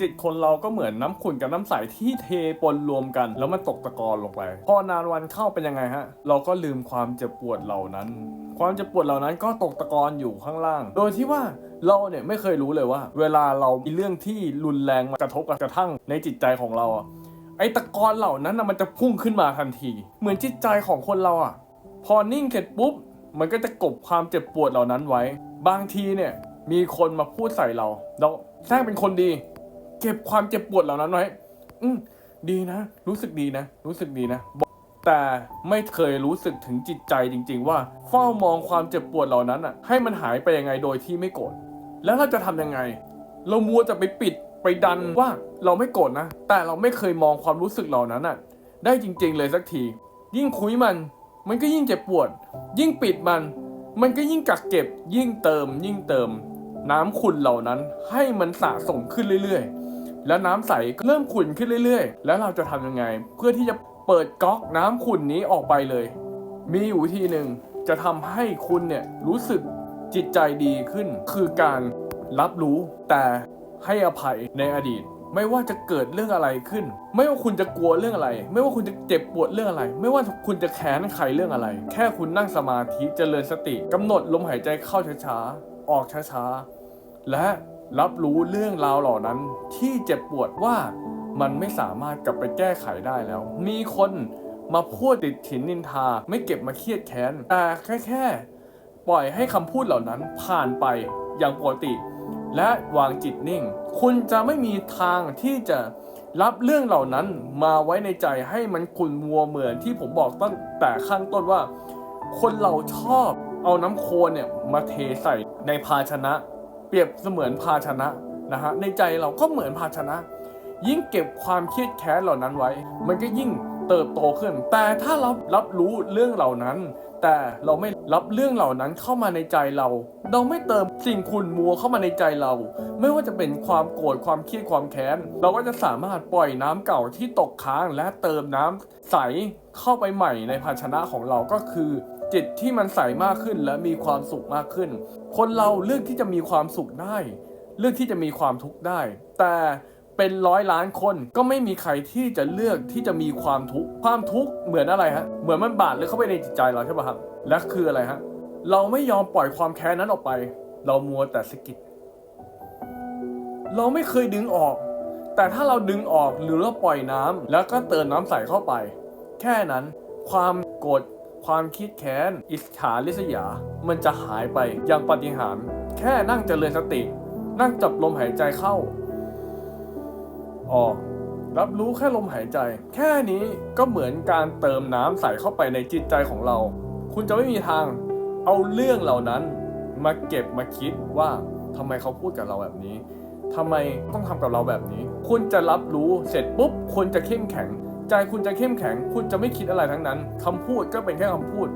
จิตคนเราก็เหมือนน้ำขุ่นกับน้ำใสที่เทปนรวมกัน แล้วมันตกตะกอนลงไป พอนานวันเข้าเป็นยังไงฮะ เราก็ลืมความเจ็บปวดเหล่านั้น ความเจ็บปวดเหล่านั้นก็ตกตะกอนอยู่ข้างล่าง โดยที่ว่าเราเนี่ยไม่เคยรู้เลยว่า เวลาเรามีเรื่องที่รุนแรงมากระทบกระทั่งในจิตใจของเราอะไอ้ตะกอนเหล่านั้นนะมันจะพุ่งขึ้นมาทันที เหมือนจิตใจของคนเราอะพอนิ่งเสร็จปุ๊บ มันก็จะกบความเจ็บปวดเหล่านั้นไว้ บางทีเนี่ยมีคนมาพูดใส่เรา เราแสร้งเป็นคนดี เก็บความเจ็บปวดเหล่านั้นไว้อืมดีนะ รู้สึกดีนะ รู้สึกดีนะ แต่ไม่เคยรู้สึกถึงจิตใจจริง ๆ ว่า เฝ้ามองความเจ็บปวดเหล่านั้นอะ ให้มันหายไปยังไงโดยที่ไม่โกรธ แล้วเราจะทำยังไง เรามัวจะไปปิดไปดันว่าเราไม่โกรธนะ แต่เราไม่เคยมองความรู้สึกเหล่านั้นอะ ได้จริง ๆ เลยสักที ยิ่งคุยมัน มันก็ยิ่งเจ็บปวด ยิ่งปิดมัน มันก็ยิ่งกักเก็บ ยิ่งเติม ยิ่งเติม น้ำขุ่นเหล่านั้นให้มันสะสมขึ้นเรื่อย ๆ แล้วน้ำใสก็เริ่มขุ่นขึ้นเรื่อยๆ แล้วเราจะทำยังไง เพื่อที่จะเปิดก๊อกน้ำขุ่นนี้ออกไปเลย มีอยู่วิธีหนึ่งจะทำให้คุณเนี่ยรู้สึกจิตใจดีขึ้น คือการรับรู้แต่ให้อภัยในอดีต ไม่ว่าจะเกิดเรื่องอะไรขึ้น ไม่ว่าคุณจะกลัวเรื่องอะไร ไม่ว่าคุณจะเจ็บปวดเรื่องอะไร ไม่ว่าคุณจะแค้นใครเรื่องอะไร แค่คุณนั่งสมาธิเจริญสติกำหนดลมหายใจเข้าช้าๆออกช้าๆและ รับรู้เรื่องราวเหล่านั้นที่เจ็บปวดว่ามันไม่สามารถกลับไปแก้ไขได้แล้ว มีคนมาพูดติดถินนินทา ไม่เก็บมาเครียดแค้น แต่แค่แค่ปล่อยให้คำพูดเหล่านั้นผ่านไปอย่างปกติ และวางจิตนิ่ง คุณจะไม่มีทางที่จะรับเรื่องเหล่านั้นมาไว้ในใจให้มันขุ่นมัวเหมือนที่ผมบอกตั้งแต่ข้างต้นว่า คนเราชอบเอาน้ำโคลนเนี่ยมาเทใส่ในภาชนะ เปรียบเสมือนภาชนะนะฮะในใจเราก็เหมือนภาชนะ ยิ่งเก็บความเครียดแค้นเหล่านั้นไว้ มันก็ยิ่งเติบโตขึ้น แต่ถ้าเรารับรู้เรื่องเหล่านั้น แต่เราไม่รับเรื่องเหล่านั้นเข้ามาในใจเรา เราไม่เติมสิ่งขุ่นมัวเข้ามาในใจเรา ไม่ว่าจะเป็นความโกรธความเครียดความแค้น เราก็จะสามารถปล่อยน้ำเก่าที่ตกค้างและเติมน้ำใสเข้าไปใหม่ในภาชนะของเราก็คือ จิตที่มันใสมากขึ้นและมีความสุขมากขึ้น คนเราเลือกที่จะมีความสุขได้ เลือกที่จะมีความทุกข์ได้ แต่เป็นร้อยล้านคนก็ไม่มีใครที่จะเลือกที่จะมีความทุกข์ความทุกข์เหมือนอะไรฮะเหมือนมันบาดเลยเข้าไปในจิตใจเราใช่ป่ะครับและคืออะไรฮะเราไม่ยอมปล่อยความแค้นนั้นออกไป เรามัวแต่สะกิดเราไม่เคยดึงออก แต่ถ้าเราดึงออกหรือเราปล่อยน้ำแล้วก็เติมน้ำใส่เข้าไป แค่นั้น ความโกรธ ความคิดแค้น อิจฉาริษยา มันจะหายไปอย่างปฏิหาร แค่นั่งเจริญสติ นั่งจับลมหายใจเข้า ออก รับรู้แค่ลมหายใจ แค่นี้ก็เหมือนการเติมน้ำใส่เข้าไปในจิตใจของเรา คุณจะไม่มีทางเอาเรื่องเหล่านั้นมาเก็บมาคิดว่าทำไมเขาพูดกับเราแบบนี้ทำไมต้องทำกับเราแบบนี้ คุณจะรับรู้เสร็จปุ๊บ คุณจะเข้มแข็ง ใจคุณจะเข้มแข็ง คุณจะไม่คิดอะไรทั้งนั้นคำพูดก็เป็นแค่คำพูด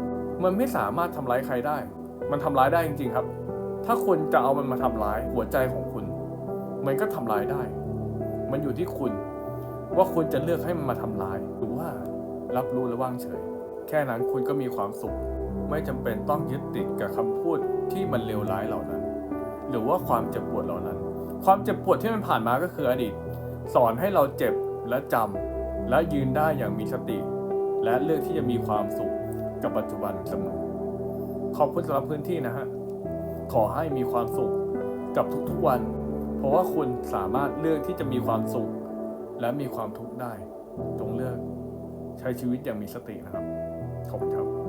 มันไม่สามารถทำร้ายใครได้ มันทำร้ายได้จริง ๆครับ ถ้าคุณจะเอามันมาทำร้ายหัวใจของคุณ มันก็ทำร้ายได้ มันอยู่ที่คุณ ว่าคุณจะเลือกให้มันมาทำร้าย หรือว่ารับรู้และว่างเฉย แค่นั้นคุณก็มีความสุข ไม่จำเป็นต้องยึดติดกับคำพูดที่มันเลวร้ายเหล่านั้น หรือว่าความเจ็บปวดเหล่านั้น ความเจ็บปวดที่มันผ่านมาก็คืออดีต สอนให้เราเจ็บและจำ และยืนได้อย่างมีสติ และเลือกที่จะมีความสุขกับปัจจุบันเสมอขอบคุณสำหรับพื้นที่นะฮะขอให้มีความสุขกับทุกๆวัน เพราะว่าคุณสามารถเลือกที่จะมีความสุข และมีความทุกข์ได้จงเลือกใช้ชีวิตอย่างมีสตินะครับขอบคุณครับ